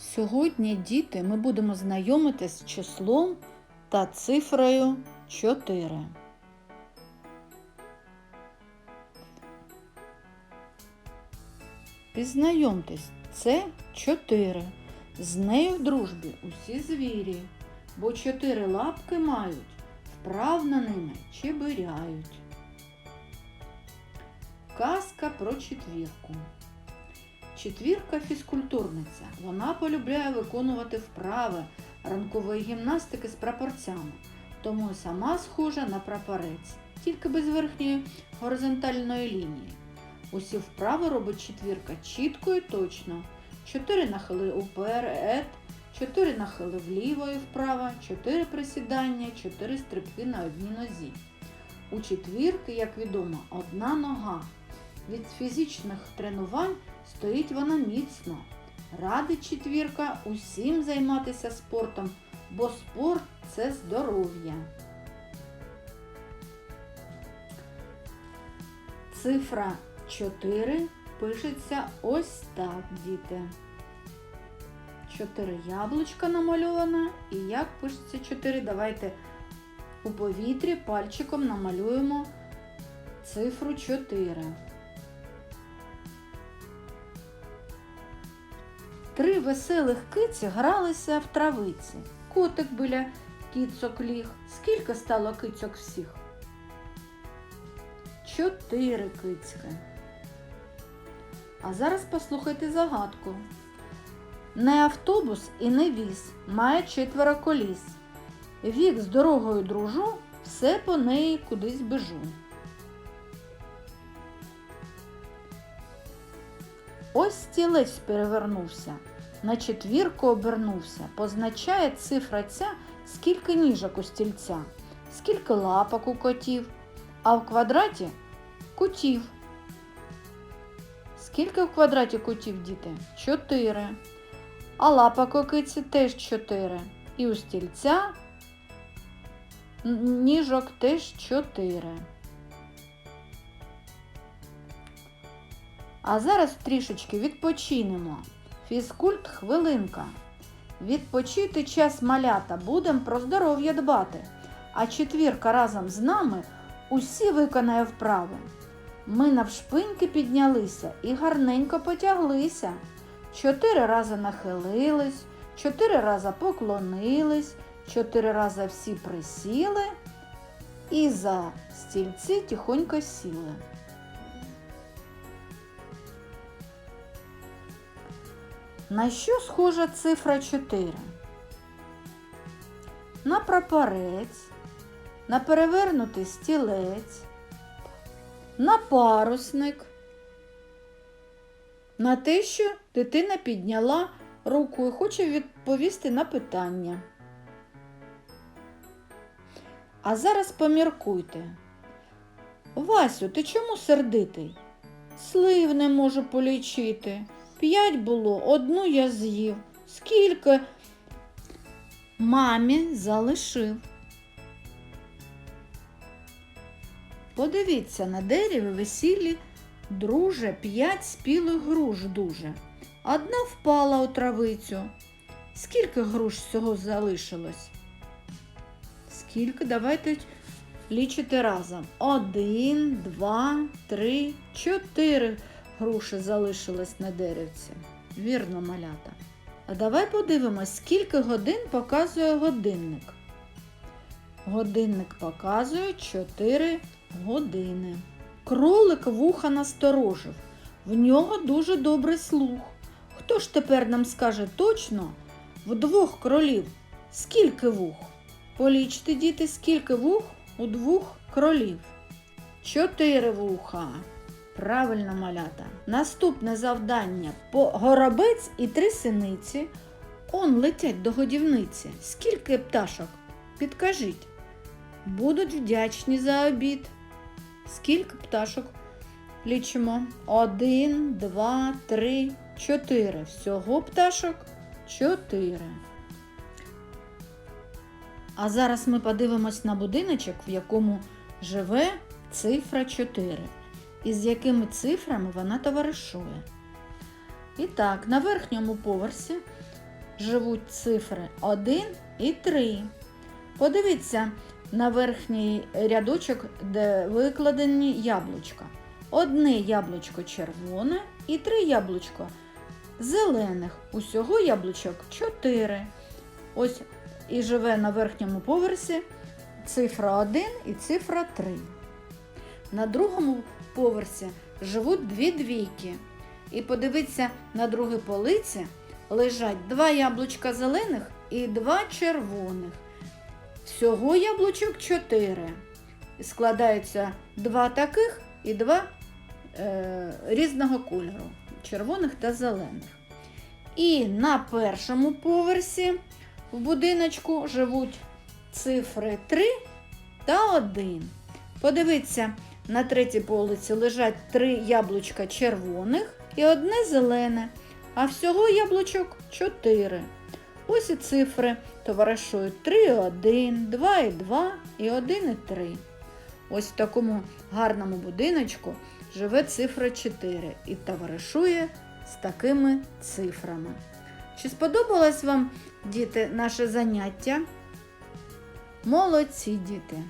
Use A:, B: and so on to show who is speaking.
A: Сьогодні, діти, ми будемо знайомитись з числом та цифрою 4. Пізнайомтесь, це 4. З нею в дружбі усі звірі, бо чотири лапки мають, вправно ними чебиряють. Казка про четвірку. Четвірка фізкультурниця. Вона полюбляє виконувати вправи ранкової гімнастики з прапорцями, тому сама схожа на прапорець, тільки без верхньої горизонтальної лінії. Усі вправи робить четвірка чітко і точно. Чотири нахили уперед, чотири нахили вліво і вправо, чотири присідання, чотири стрибки на одній нозі. У четвірки, як відомо, одна нога. Від фізичних тренувань стоїть вона міцно. Радить четвірка усім займатися спортом, бо спорт це здоров'я. Цифра 4 пишеться ось так, діти. Чотири яблучка намальовано. І як пишеться 4, давайте у повітрі пальчиком намалюємо цифру 4. Три веселих киці гралися в травиці. Котик біля кіцок ліг. Скільки стало кицьок всіх? Чотири кицьки. А зараз послухайте загадку. Не автобус і не віз, має четверо коліс. Вік з дорогою дружу, все по неї кудись бежу. Ось стілець перевернувся, на четвірку обернувся. Позначає цифра ця, скільки ніжок у стільця, скільки лапок у котів, а в квадраті кутів. Скільки в квадраті кутів, діти? Чотири. А лапок у киці теж чотири. І у стільця ніжок теж чотири. А зараз трішечки відпочинемо. Фізкульт хвилинка. Відпочити час малята, будемо про здоров'я дбати. А четвірка разом з нами усі виконає вправи. Ми навшпиньки піднялися і гарненько потяглися. Чотири рази нахилились, чотири рази поклонились, чотири рази всі присіли і за стільці тихонько сіли. На що схожа цифра 4? На прапорець, на перевернутий стілець, на парусник, на те, що дитина підняла руку і хоче відповісти на питання. А зараз поміркуйте. Васю, ти чому сердитий? Слив не можу полічити. П'ять було, одну я з'їв. Скільки мамі залишив. Подивіться, на дереві висілі друже п'ять спілих груш дуже. Одна впала у травицю. Скільки груш всього залишилось? Скільки? Давайте лічити разом. Один, два, три, чотири груші залишилось на деревці. Вірно, малята. А давай подивимось, скільки годин показує годинник. Годинник показує 4 години. Кролик вуха насторожив. В нього дуже добрий слух. Хто ж тепер нам скаже точно в двох кролів скільки вух? Полічте, діти, скільки вух у двох кролів. Чотири вуха. Правильно, малята. Наступне завдання по горобець і три синиці. Он летять до годівниці. Скільки пташок? Підкажіть. Будуть вдячні за обід. Скільки пташок? Лічимо. Один, два, три, чотири. Всього пташок чотири. А зараз ми подивимось на будиночок, в якому живе цифра 4 і з якими цифрами вона товаришує. І так, на верхньому поверсі живуть цифри 1 і 3. Подивіться на верхній рядочок, де викладені яблучка. Одне яблучко червоне і три яблучко зелених. Усього яблучок 4. Ось і живе на верхньому поверсі цифра 1 і цифра 3. На другому поверсі живуть дві двійки. І подивіться, на другій полиці лежать два яблучка зелених і два червоних. Всього яблучок 4. Складаються два таких і два е, різного кольору червоних та зелених. І на першому поверсі в будиночку живуть цифри 3 та 1. Подивіться, на третій полиці лежать три яблучка червоних і одне зелене, а всього яблучок 4. Ось і цифри товаришують 3 і 1, 2 і 2 і 1 і 3. Ось в такому гарному будиночку живе цифра 4 і товаришує з такими цифрами. Чи сподобалось вам, діти, наше заняття? Молодці, діти!